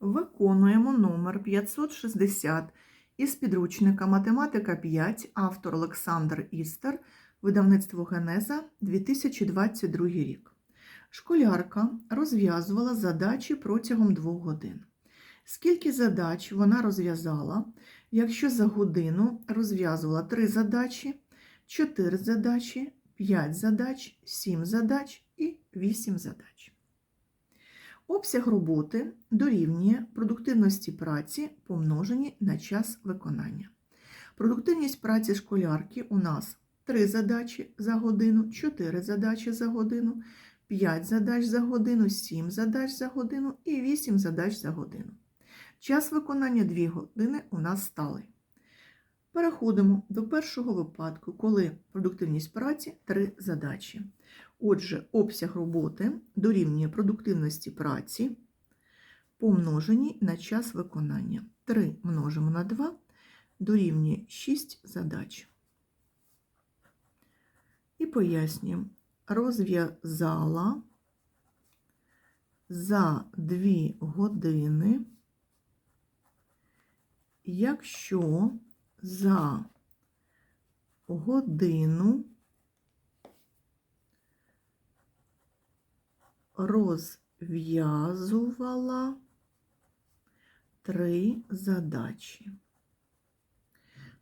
Виконуємо номер 560 із підручника Математика 5, автор Олександр Істер, видавництво Генеза, 2022 рік. Школярка розв'язувала задачі протягом двох годин. Скільки задач вона розв'язала, якщо за годину розв'язувала 3 задачі, 4 задачі, 5 задач, 7 задач і 8 задач. Обсяг роботи дорівнює продуктивності праці, помножені на час виконання. Продуктивність праці школярки у нас 3 задачі за годину, 4 задачі за годину, 5 задач за годину, 7 задач за годину і 8 задач за годину. Час виконання 2 години у нас сталий. Переходимо до першого випадку, коли продуктивність праці 3 задачі. Отже, обсяг роботи дорівнює продуктивності праці, помножені на час виконання. 3 множимо на 2 дорівнює 6 задач. І пояснюємо, розв'язала за 2 години, якщо за годину розв'язувала три задачі.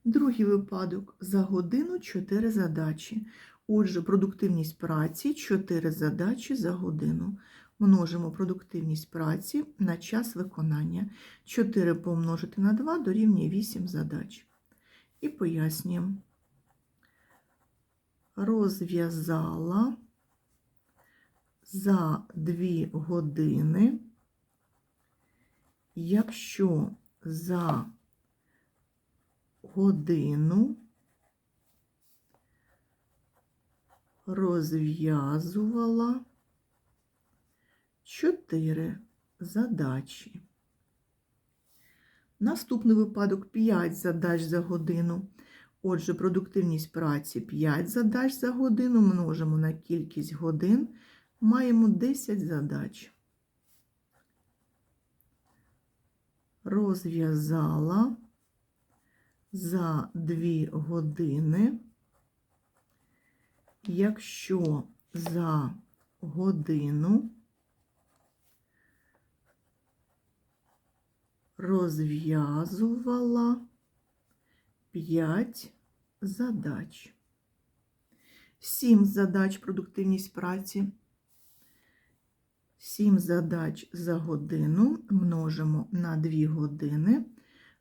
Другий випадок за годину 4 задачі. Отже, продуктивність праці 4 задачі за годину. Множимо продуктивність праці на час виконання. 4 помножити на 2 дорівнює 8 задач. І пояснюємо. Розв'язала за 2 години, якщо за годину розв'язувала 4 задачі. Наступний випадок 5 задач за годину. Отже, продуктивність праці 5 задач за годину множимо на кількість годин, маємо 10 задач. Розв'язала за 2 години, якщо за годину розв'язувала 5 задач. 7 задач продуктивність праці. 7 задач за годину множимо на 2 години,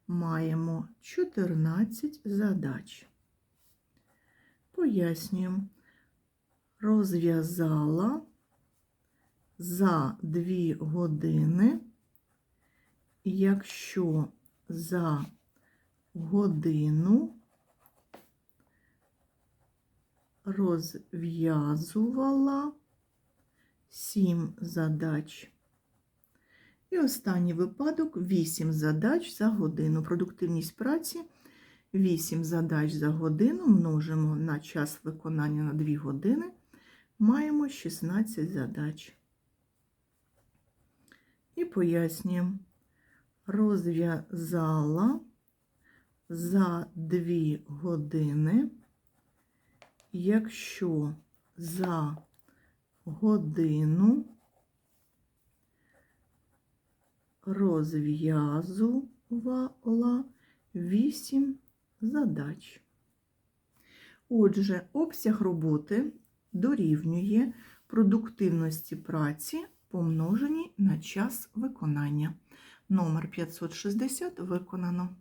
маємо 14 задач. Пояснюємо, розв'язала за 2 години, якщо за годину розв'язувала 7 задач. І останній випадок 8 задач за годину. Продуктивність праці 8 задач за годину множимо на час виконання на 2 години, маємо 16 задач. І пояснюємо, розв'язала за 2 години, якщо за годину розв'язувала 8 задач. Отже, обсяг роботи дорівнює продуктивності праці, помножені на час виконання. Номер 560 виконано.